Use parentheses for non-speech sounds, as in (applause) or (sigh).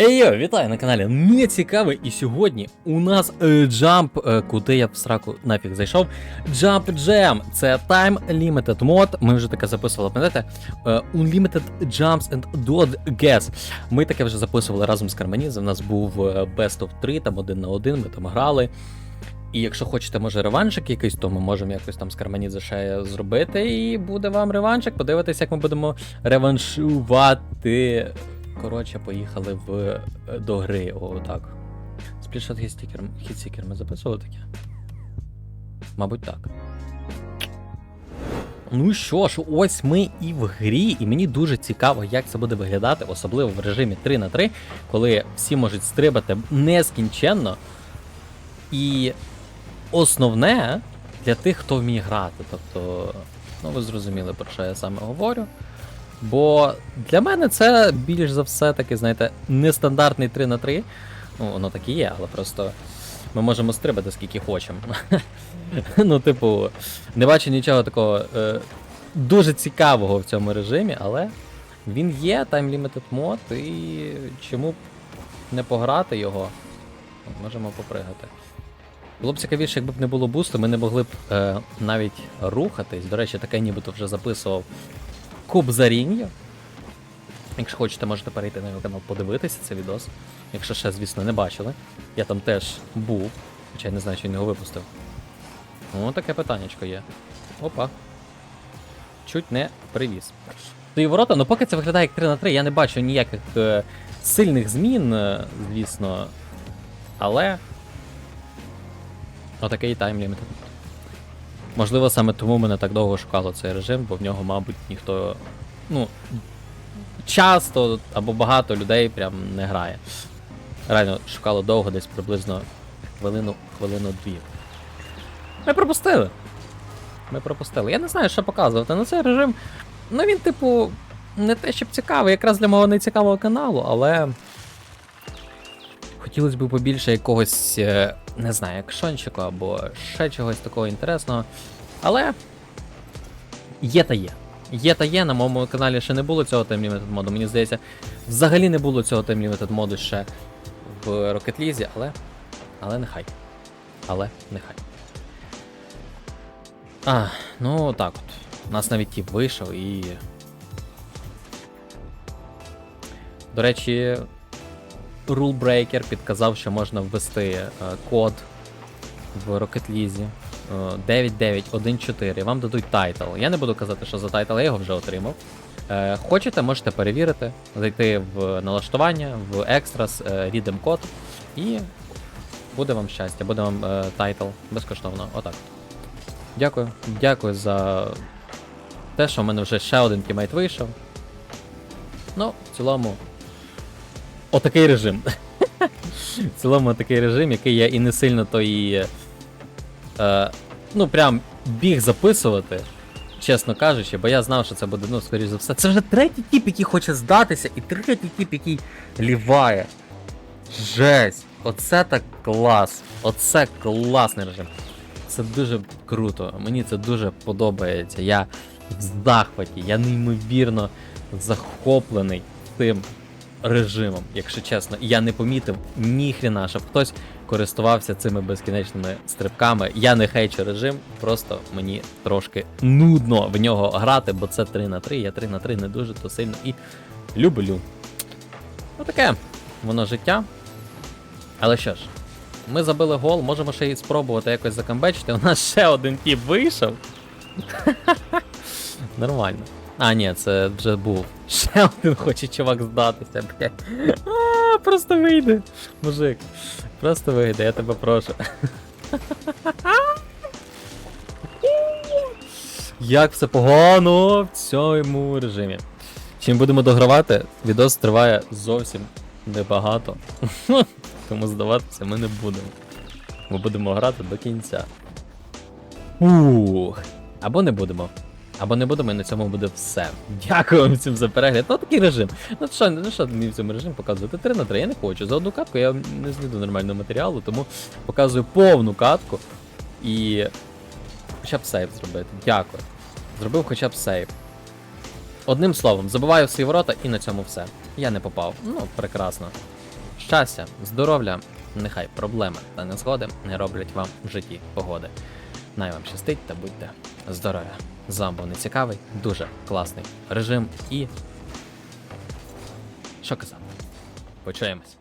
Ейо, вітаю на каналі Нецікавий. І сьогодні у нас е, джамп, е, куди я в сраку нафіг зайшов. Jump Jam. Це Time Limited мод. Ми вже таке записували, пам'ятаєте? Е, Unlimited Jumps and Dodge Gas. Ми таке вже записували разом з Карманізом. У нас був е, Best of 3, там один на один, ми там грали. І якщо хочете, може, реваншик якийсь, то ми можемо якось там з Карманідзе ще зробити. І буде вам реваншик. Подивитись, як ми будемо реваншувати. Коротше, поїхали в, е, до гри. О, так. Сплішот хітстікер. Хітстікер ми записували таке? Мабуть, так. Ну що ж, ось ми і в грі, і мені дуже цікаво, як це буде виглядати, особливо в режимі 3 на 3 коли всі можуть стрибати нескінченно. І основне для тих, хто вміє грати. Тобто, ну ви зрозуміли, про що я саме говорю. Бо для мене це більш за все таки, знаєте, нестандартний 3 на 3. Ну, воно так і є, але просто ми можемо стрибати скільки хочемо. (laughs) ну, типу, не бачу нічого такого е, дуже цікавого в цьому режимі, але він є, Time Limited мод, і чому б не пограти його? Можемо попригати. Було б цікавіше, якби б не було бусту, ми не могли б е, навіть рухатись. До речі, таке нібито вже записував Куб Заріньо. Якщо хочете, можете перейти на його канал, подивитися цей відос. Якщо ще, звісно, не бачили. Я там теж був, хоча я не знаю, чи він його випустив. О, таке питаннячко є. Опа. Чуть не привіз. До ворота, ну поки це виглядає як 3 на 3, я не бачу ніяких е, сильних змін, е, звісно. Але. Отакий таймліміт. Можливо, саме тому мене так довго шукало цей режим, бо в нього, мабуть, ніхто. Ну. Часто або багато людей прям не грає. Реально шукало довго, десь приблизно хвилину, хвилину-дві. Ми пропустили. Ми пропустили. Я не знаю, що показувати. Ну цей режим. Ну він, типу, не те, щоб цікавий, якраз для мого нецікавого каналу, але. Хотілося б побільше якогось, е, не знаю, екшончику або ще чогось такого інтересного. Але є та є. Є та є, на моєму каналі ще не було цього Time Limited моду. Мені здається, взагалі не було цього Time Limited моду ще в Rocket League, але. Але нехай. Але нехай. А, ну так от. У нас навіть тіп вийшов і. До речі, Rulebreaker підказав, що можна ввести е, код в Rocket League. е, 9914. Вам дадуть тайтл. Я не буду казати, що за тайтл, я його вже отримав. Е, хочете, можете перевірити, зайти в налаштування, в Extras, е, Redeem код, і буде вам щастя, буде вам е, тайтл безкоштовно. Отак. Дякую. Дякую за те, що в мене вже ще один тімейт вийшов. Ну, в цілому. Отакий режим. В цілому такий режим, який я і не сильно то і. Е, ну, прям біг записувати, чесно кажучи, бо я знав, що це буде, ну, скоріш за все. Це вже третій тип, який хоче здатися, і третій тип, який ліває. Жесть! Оце так клас! Оце класний режим. Це дуже круто. Мені це дуже подобається. Я в захваті, я неймовірно захоплений цим режимом, якщо чесно. Я не помітив ніхрена, щоб хтось користувався цими безкінечними стрибками. Я не хейчу режим, просто мені трошки нудно в нього грати, бо це 3 на 3, я 3 на 3 не дуже то сильно і люблю. Ну таке, воно життя. Але що ж, ми забили гол, можемо ще й спробувати якось закамбечити. У нас ще один тіп вийшов. (laughs) Нормально. А, ні, це вже був. (laughs) Ще один хоче чувак здатися, блядь. А, просто вийде. Мужик. Просто вийде, я тебе прошу. Як все погано в цьому режимі. Чим будемо догравати, відос триває зовсім небагато. (laughs) Тому здаватися ми не будемо. Ми будемо грати до кінця. Ух. Або не будемо. Або не будемо, і на цьому буде все. Дякую вам всім за перегляд. Ну такий режим. Ну що, ну що мені в цьому режимі показувати? 3 на 3 я не хочу. За одну катку я не знайду нормального матеріалу, тому показую повну катку і хоча б сейв зробити. Дякую. Зробив хоча б сейв. Одним словом, забиваю всі ворота і на цьому все. Я не попав. Ну, прекрасно. щастя, здоров'я, нехай проблеми та незгоди не роблять вам в житті погоди. Най вам щастить та будьте здорові. З вами був нецікавий, дуже класний режим і. Що казав? Почуємось.